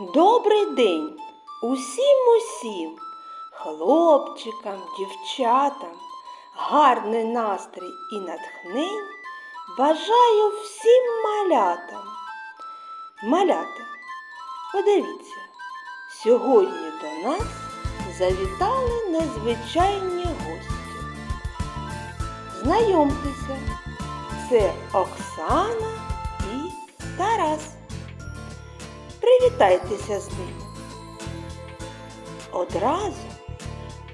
Добрий день усім усім, хлопчикам, дівчатам, гарний настрій і натхнень бажаю всім малятам. Малята, подивіться, сьогодні до нас завітали незвичайні гості. Знайомтеся, це Оксана і Тарас. Привітайтеся з ними. Одразу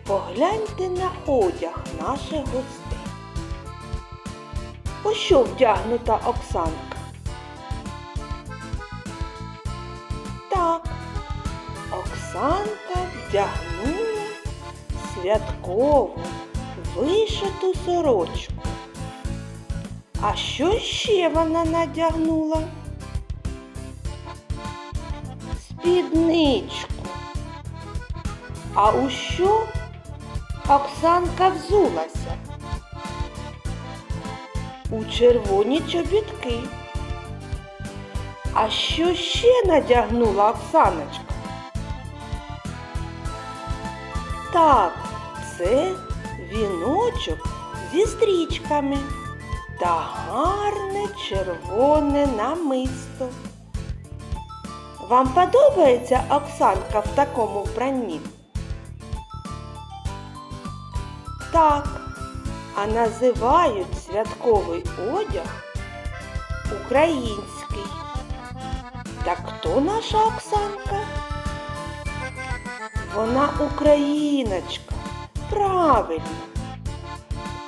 погляньте на одяг наших гостей. У що вдягнута Оксанка? Так, Оксанка вдягнула святкову вишиту сорочку. А що ще вона надягнула? Спідничку. А у що Оксанка взулася? У червоні чобітки. А що ще надягнула Оксаночка? Так, це віночок зі стрічками та гарне червоне намисто. Вам подобається Оксанка в такому вбранні? Так, а називають святковий одяг український. Так хто наша Оксанка? Вона україночка. Правильно.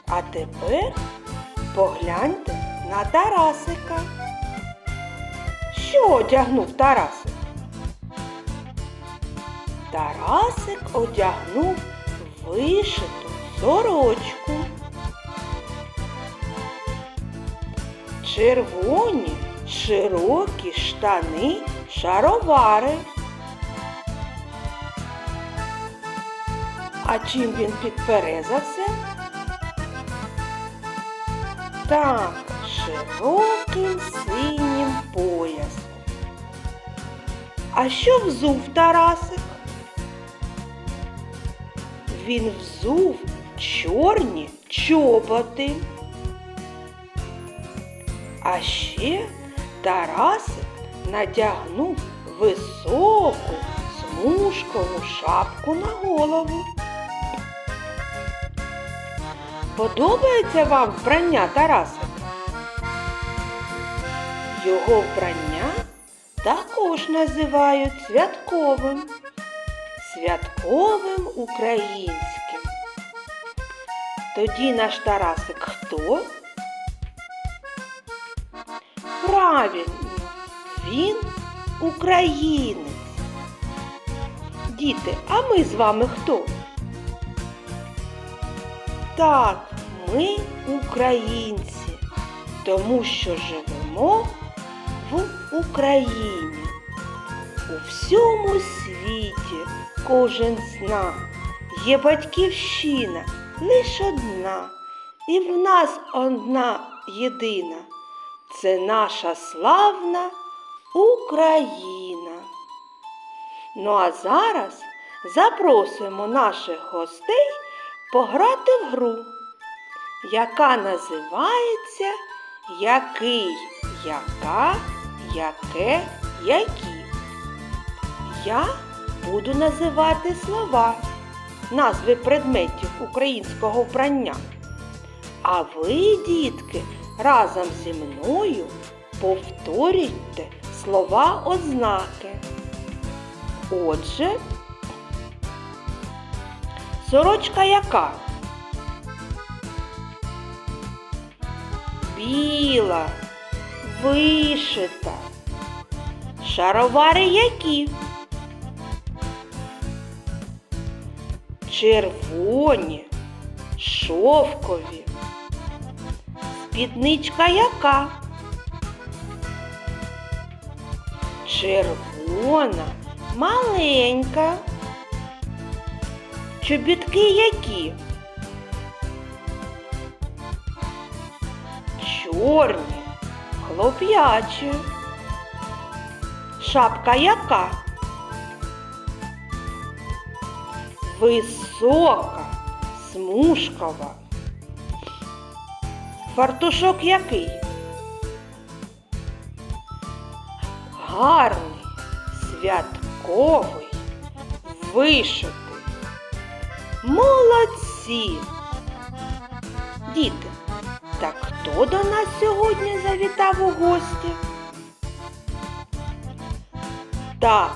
А тепер погляньте на Тарасика. Що одягнув Тарасик? Тарасик одягнув вишиту сорочку. Червоні широкі штани шаровари. А чим він підперезався? Так, широким синім поясом. А що взув Тарасик? Він взув чорні чоботи. А ще Тарасик надягнув високу смужкову шапку на голову. Подобається вам вбрання Тарасика? Його вбрання також називають святковим, святковим українським. Тоді наш Тарасик хто? Правильно, він українець. Діти, а ми з вами хто? Так, ми українці, тому що живемо Україні. У всьому світі кожен зна, є батьківщина лиш одна, і в нас одна єдина. Це наша славна Україна. Ну а зараз запросимо наших гостей пограти в гру, яка називається Який, яка, яке, які. Я буду називати слова, назви предметів українського вбрання. А ви, дітки, разом зі мною повторюйте слова ознаки. Отже, Сорочка яка? Біла, вишита. Шаровари які? Червоні, шовкові. Спідничка яка? Червона, маленька. Чобітки які? Чорні, Хлоп'ячі, Шапка яка? Висока, смужкова. Фартушок який? Гарний, святковий, вишитий. Молодці. Діти, так хто до нас сьогодні завітав у гості? Так,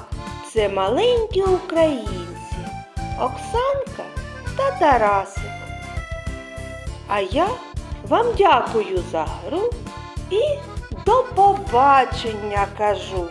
це маленькі українці Оксанка та Тарасик. А я вам дякую за гру і до побачення кажу.